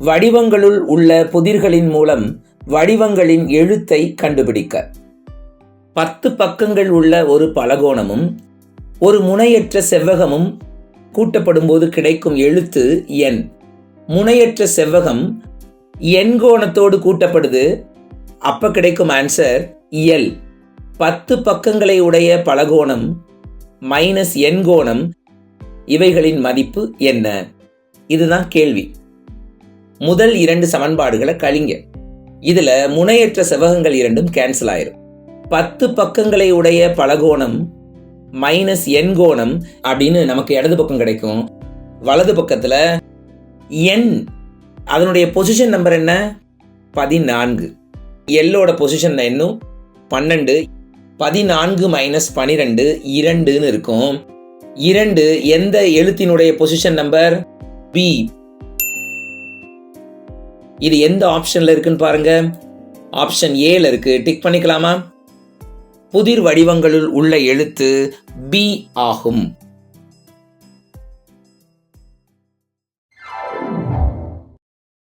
வடிவங்களுள் உள்ள புதிர்களின் மூலம் வடிவங்களின் எழுத்தை கண்டுபிடிக்க. பத்து பக்கங்கள் உள்ள ஒரு பலகோணமும் ஒரு முனையற்ற செவ்வகமும் கூட்டப்படும்போது கிடைக்கும் எழுத்து எண். முனையற்ற செவ்வகம் எண்கோணத்தோடு கூட்டப்படுது அப்ப கிடைக்கும் ஆன்சர் எல். பத்து பக்கங்களை உடைய பலகோணம் மைனஸ் எண்கோணம் இவைகளின் மதிப்பு என்ன? இதுதான் கேள்வி. முதல் இரண்டு சமன்பாடுகளை கழிங்க. இதுல முனையற்ற செவ்வகங்கள் இரண்டும் கேன்சல் ஆயிரும். பத்து பக்கங்களை உடைய பலகோணம் மைனஸ் என் கோணம் அப்படின்னு நமக்கு இடது பக்கம் கிடைக்கும். வலது பக்கத்தில் என் அதனுடைய பொசிஷன் நம்பர் என்ன? பதினான்கு. எல்லோட பொசிஷன் இன்னும்? பன்னெண்டு. பதினான்கு மைனஸ் பனிரெண்டு இரண்டுன்னு இருக்கும். இரண்டு எந்த எழுத்தினுடைய பொசிஷன் நம்பர் பி இது எந்த ஆப்ஷனில் இருக்குன்னு பாருங்க. ஆப்ஷன் ஏல இருக்கு. டிக் பண்ணிக்கலாமா? புதிர் வடிவங்களுள் உள்ள எழுத்து பி ஆகும்.